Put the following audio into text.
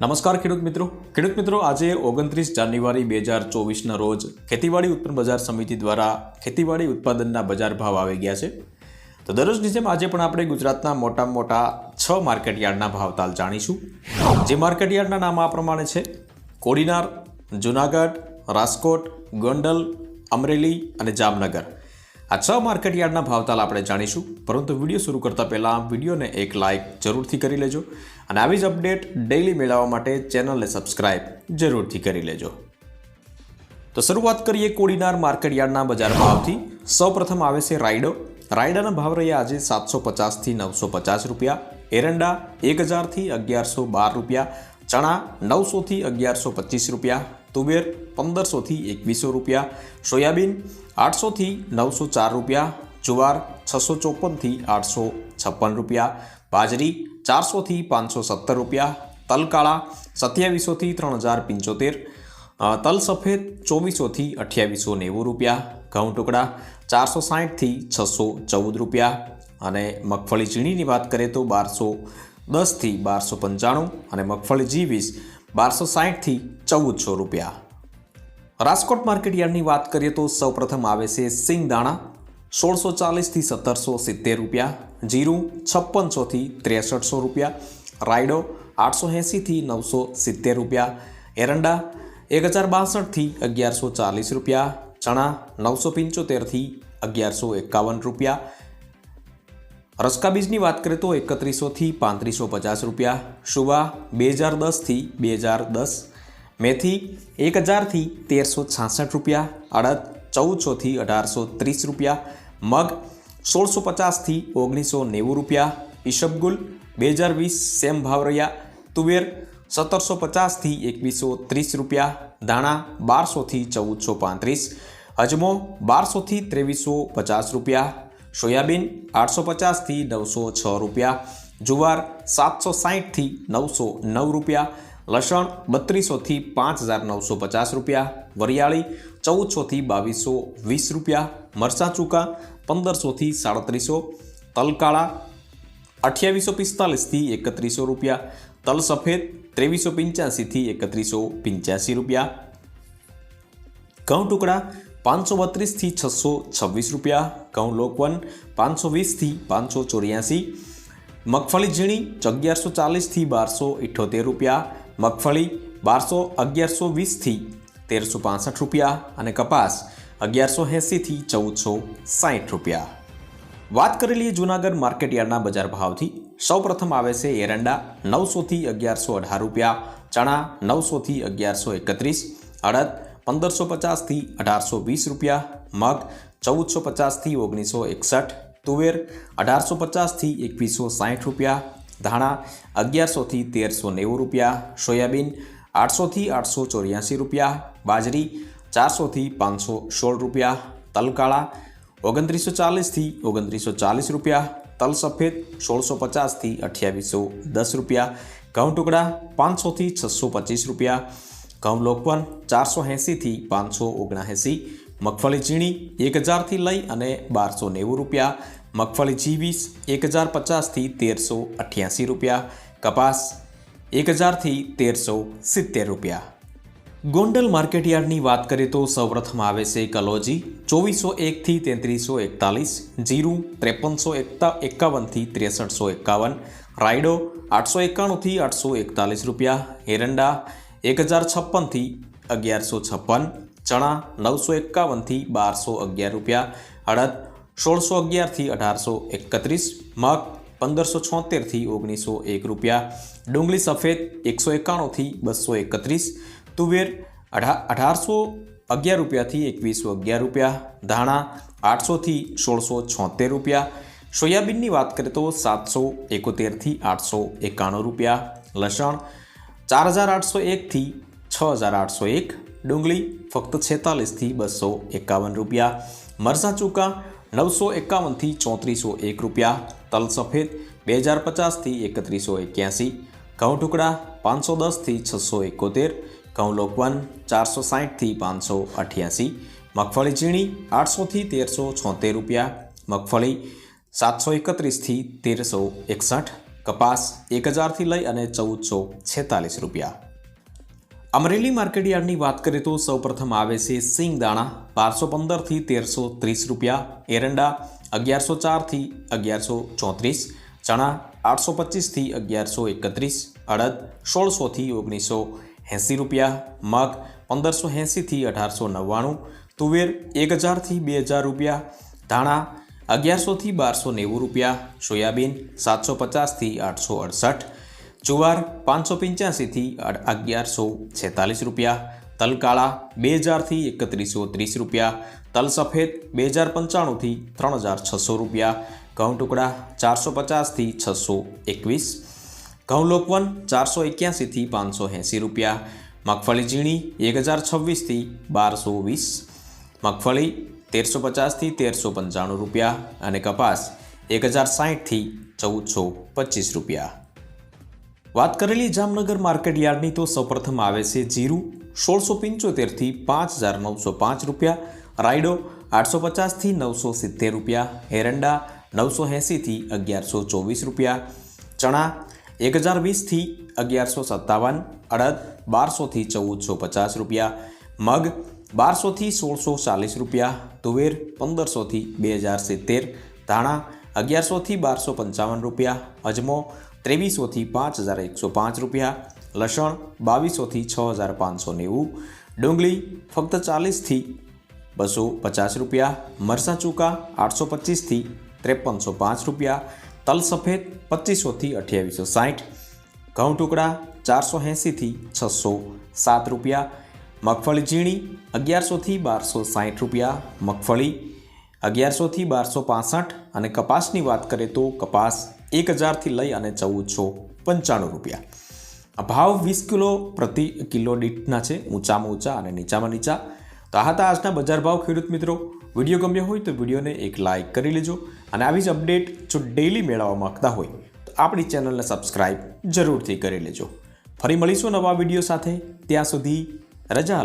નમસ્કાર ખેડૂત મિત્રો. ખેડૂત મિત્રો, આજે ઓગણત્રીસ જાન્યુઆરી બે હજાર ચોવીસના રોજ ખેતીવાડી ઉત્પન્ન બજાર સમિતિ દ્વારા ખેતીવાડી ઉત્પાદનના બજાર ભાવ આવી ગયા છે. તો દરરોજની જેમ આજે પણ આપણે ગુજરાતના મોટામાં મોટા છ માર્કેટ યાર્ડના ભાવતાલ જાણીશું. જે માર્કેટ યાર્ડના નામ આ પ્રમાણે છે. કોડીનાર, જુનાગઢ, રાજકોટ, ગોંડલ, અમરેલી અને જામનગર. આ છ માર્કેટ યાર્ડના ભાવતાલ આપણે જાણીશું. પરંતુ વીડિયો શરૂ કરતાં પહેલાં વિડીયોને એક લાઇક જરૂરથી કરી લેજો અને આવી જ અપડેટ ડેઇલી મેળવવા માટે ચેનલને સબસ્ક્રાઇબ જરૂરથી કરી લેજો. તો શરૂઆત કરીએ કોડીનાર માર્કેટ યાર્ડના બજાર ભાવથી. સૌપ્રથમ આવે છે રાયડો. રાયડાના ભાવ રહ્યા આજે સાતસો પચાસથી નવસો પચાસ રૂપિયા. એરંડા એક હજારથી અગિયારસો બાર રૂપિયા. ચણા નવસોથી અગિયારસો પચીસ રૂપિયા. તુવેર પંદરસોથી એકવીસો રૂપિયા, સોયાબીન આઠસોથી નવસો ચાર રૂપિયા, જુવાર છસો ચોપનથી આઠસો છપ્પન રૂપિયા, બાજરી ચારસોથી પાંચસો સત્તર રૂપિયા, તલકાળા સત્યાવીસોથી ત્રણ હજાર પંચોતેર તલ સફેદ ચોવીસોથી અઠ્યાવીસો નેવું રૂપિયા, ઘઉં ટુકડા ચારસો સાહીઠથી છસો ચૌદ રૂપિયા અને મગફળી ઝીણીની વાત કરીએ તો બારસો દસથી બારસો પંચાણું અને મગફળી જી વીસ બારસો સાહીઠથી ચૌદસો રૂપિયા. રાજકોટ માર્કેટ યાર્ડની વાત કરીએ તો સૌપ્રથમ આવે છે સિંગદાણા, સોળસો ચાલીસથી સત્તરસો સિત્તેર રૂપિયા, જીરું છપ્પનસોથી ત્રેસઠસો રૂપિયા, રાયડો આઠસો એંસીથી નવસો સિત્તેર રૂપિયા, એરંડા એક હજાર બાસઠથી અગિયારસો ચાલીસ રૂપિયા, ચણા નવસો પંચોતેરથી અગિયારસો એકાવન રૂપિયા. રસ્કા બીજની વાત કરીએ તો એકત્રીસોથી પાંત્રીસો પચાસ રૂપિયા શુવા બે હજાર દસથી બે હજાર દસ મેથી એક હજારથી તેરસો છાસઠ રૂપિયા, અડદ ચૌદસોથી અઢારસો ત્રીસ રૂપિયા, મગ સોળસો પચાસથી ઓગણીસો નેવું રૂપિયા, ઈશબગુલ બે હજાર વીસ સેમ ભાવ રહ્યા, તુવેર સત્તરસો પચાસથી એકવીસો ત્રીસ રૂપિયા, ધાણા બારસોથી ચૌદસો પાંત્રીસ, અજમો બારસોથી ત્રેવીસો પચાસ રૂપિયા, સોયાબીન આઠસો પચાસથી નવસો છ રૂપિયા, જુવાર સાતસો સાહીઠથી નવસો નવ રૂપિયા લસણ બત્રીસોથી પાંચ હજાર નવસો પચાસ રૂપિયા, વરિયાળી ચૌદસોથી બાવીસો વીસ રૂપિયા, મરચાં ચૂકા પંદરસોથી સાડત્રીસો, તલકાળા અઠ્યાવીસો પિસ્તાલીસથી એકત્રીસો રૂપિયા, તલ સફેદ ત્રેવીસો પંચ્યાસીથી એકત્રીસો પંચ્યાસી રૂપિયા, ઘઉં ટુકડા પાંચસો બત્રીસથી છસો છવ્વીસ રૂપિયા, ઘઉં લોકવન પાંચસો વીસથી પાંચસો ચોર્યાસી, મગફળી ઝીણી અગિયારસો ચાલીસથી બારસો ઇઠ્ઠોતેર રૂપિયા મગફળી બારસો અગિયારસો વીસથી તેરસો પાસઠ રૂપિયા અને કપાસ અગિયારસો એંસીથી ચૌદસો સાઠ રૂપિયા. વાત કરી લઈએ જૂનાગઢ માર્કેટ યાર્ડના બજાર ભાવથી. સૌપ્રથમ આવે છે એરંડા નવસોથી અગિયારસો અઢાર રૂપિયા, ચણા નવસોથી અગિયારસો એકત્રીસ, અડદ પંદરસો પચાસથી અઢારસો વીસ રૂપિયા, મગ ચૌદસો પચાસથી ઓગણીસો એકસઠ, તુવેર અઢારસો પચાસથી એકવીસો સાહીઠ રૂપિયા ધાણા અગિયારસોથી તેરસો નેવું રૂપિયા, સોયાબીન આઠસોથી આઠસો ચોર્યાસી રૂપિયા, બાજરી ચારસોથી પાંચસો સોળ રૂપિયા, તલકાળા ઓગણત્રીસો ચાલીસથી ઓગણત્રીસો ચાલીસ રૂપિયા, તલ સફેદ સોળસો પચાસથી અઠ્યાવીસો દસ રૂપિયા, ઘઉં ટુકડા પાંચસોથી છસો પચીસ રૂપિયા, ઘઉં લોકવન ચારસો એંસીથી પાંચસો ઓગણએંસી મગફળી ઝીણી એક હજારથી લઈ અને બારસો નેવું રૂપિયા. મગફળી જીવીસ એક હજાર પચાસથી તેરસો અઠ્યાસી રૂપિયા. કપાસ એક હજારથી તેરસો સિત્તેર રૂપિયા. ગોંડલ માર્કેટયાર્ડની વાત કરીએ તો સૌપ્રથમ આવે છે કલોજી. ચોવીસો એકથી તેત્રીસો એકતાલીસ. જીરું ત્રેપનસો એકતા એકાવનથી ત્રેસઠસો એકાવન. રાયડો આઠસો એકાણુંથી આઠસો એકતાલીસ રૂપિયા. એરંડા એક હજાર છપ્પનથી અગિયારસો છપ્પન. ચણા નવસો એકાવનથી બારસો અગિયાર રૂપિયા, અડદ સોળસો અગિયારથી અઢારસો એકત્રીસ, મગ પંદરસો છોતેરથી ઓગણીસો એક રૂપિયા, ડુંગળી સફેદ એકસો એકાણુંથી બસો એકત્રીસ, તુવેર અઢા અઢારસો અગિયાર રૂપિયાથી એકવીસો અગિયાર રૂપિયા, ધાણા આઠસોથી સોળસો છોતેર રૂપિયા, સોયાબીનની વાત કરીએ તો સાતસો એકોતેરથી આઠસો એકાણું રૂપિયા, લસણ ચાર હજાર આઠસો એકથી છ હજાર આઠસો એક ડુંગળી ફક્ત છેતાલીસથી બસો એકાવન રૂપિયા. મરસા ચૂકા નવસો એકાવનથી ચોત્રીસો એક રૂપિયા. તલ સફેદ બે હજાર પચાસથી એકત્રીસો એક્યાસી. ઘઉં ટુકડા પાંચસો દસથી છસો એકોતેર. ઘઉં લોકવન ચારસો સાહીઠથી પાંચસો અઠ્યાસી. મગફળી ઝીણી આઠસોથી તેરસો છોતેર રૂપિયા. મગફળી સાતસો એકત્રીસથી તેરસો એકસઠ. કપાસ એક હજારથી લઈ અને ચૌદસો છેતાલીસ રૂપિયા. અમરેલી માર્કેટયાર્ડની વાત કરીએ તો સૌપ્રથમ આવે છે સિંગ દાણા. બારસો પંદરથી તેરસો ત્રીસ રૂપિયા. એરંડા અગિયારસો ચારથી અગિયારસો ચોત્રીસ. ચણા આઠસો પચીસથી અગિયારસો એકત્રીસ. અડદ સોળસોથી ઓગણીસો એંસી રૂપિયા. મગ પંદરસો એંસીથી અઢારસો નવ્વાણું. તુવેર એક હજારથી બે હજાર રૂપિયા. ધાણા અગિયારસોથી બારસો નેવું રૂપિયા. સોયાબીન સાતસો પચાસથી આઠસો અડસઠ. જુવાર પાંચસો પંચ્યાસીથી અગિયારસો છેતાલીસ રૂપિયા તલ કાળા બે હજારથી એકત્રીસો ત્રીસ રૂપિયા તલ સફેદ બે હજાર પંચાણુંથી ત્રણ હજાર છસો રૂપિયા ઘઉં ટુકડા ચારસો પચાસથી છસો એકવીસ ઘઉં લોકવન ચારસો એક્યાસીથી પાંચસો એંસી રૂપિયા મગફળી ઝીણી એક હજાર છવ્વીસથી બારસો વીસ મગફળી તેરસો પચાસથી તેરસો પંચાણું રૂપિયા અને કપાસ એક હજાર સાહીઠથી ચૌદસો પચીસ રૂપિયા વાત કરેલી જામનગર માર્કેટ યાર્ડની તો સૌપ્રથમ આવે છે જીરું. સોળસો પંચોતેરથી પાંચ હજાર નવસો પાંચ રૂપિયા. રાયડો આઠસો પચાસથી નવસો સિત્તેર રૂપિયા. એરંડા નવસો એંસીથી અગિયારસો ચોવીસ રૂપિયા. ચણા એક હજાર વીસથી અગિયારસો સત્તાવન. અડદ બારસોથી ચૌદસો પચાસ રૂપિયા. મગ બારસોથી સોળસો ચાલીસ રૂપિયા. તુવેર પંદરસોથી બે હજાર સિત્તેર. ધાણા અગિયારસોથી બારસો પંચાવન રૂપિયા. અજમો ત્રેવીસોથી પાંચ હજાર એકસો પાંચ રૂપિયા, લસણ બાવીસોથી છ હજાર પાંચસો નેવું, ડુંગળી ફક્ત ચાલીસથી બસો પચાસ રૂપિયા મરસાં ચૂકા આઠસો પચીસથી ત્રેપનસો પાંચ રૂપિયા, તલ સફેદ પચીસોથી અઠ્યાવીસો સાઠ, ઘઉં ટુકડા ચારસો એંસીથી છસો સાત રૂપિયા, મગફળી ઝીણી અગિયારસોથી બારસો સાઠ રૂપિયા, મગફળી અગિયારસોથી બારસો પાસઠ અને કપાસની વાત કરીએ તો કપાસ એક હજારથી લઈ અને ચૌદસો પંચાણું રૂપિયા. આ ભાવ વીસ કિલો પ્રતિ કિલો દીઠના છે. ઊંચામાં ઊંચા અને નીચામાં નીચા. તો આ હતા આજના બજાર ભાવ ખેડૂત મિત્રો. વીડિયો ગમ્યો હોય તો વિડીયોને એક લાઇક કરી લેજો અને આવી જ અપડેટ જો ડેઇલી મેળવવા માંગતા હોય તો આપણી ચેનલને સબસ્ક્રાઇબ જરૂરથી કરી લેજો. ફરી મળીશું નવા વીડિયો સાથે. ત્યાં સુધી રજા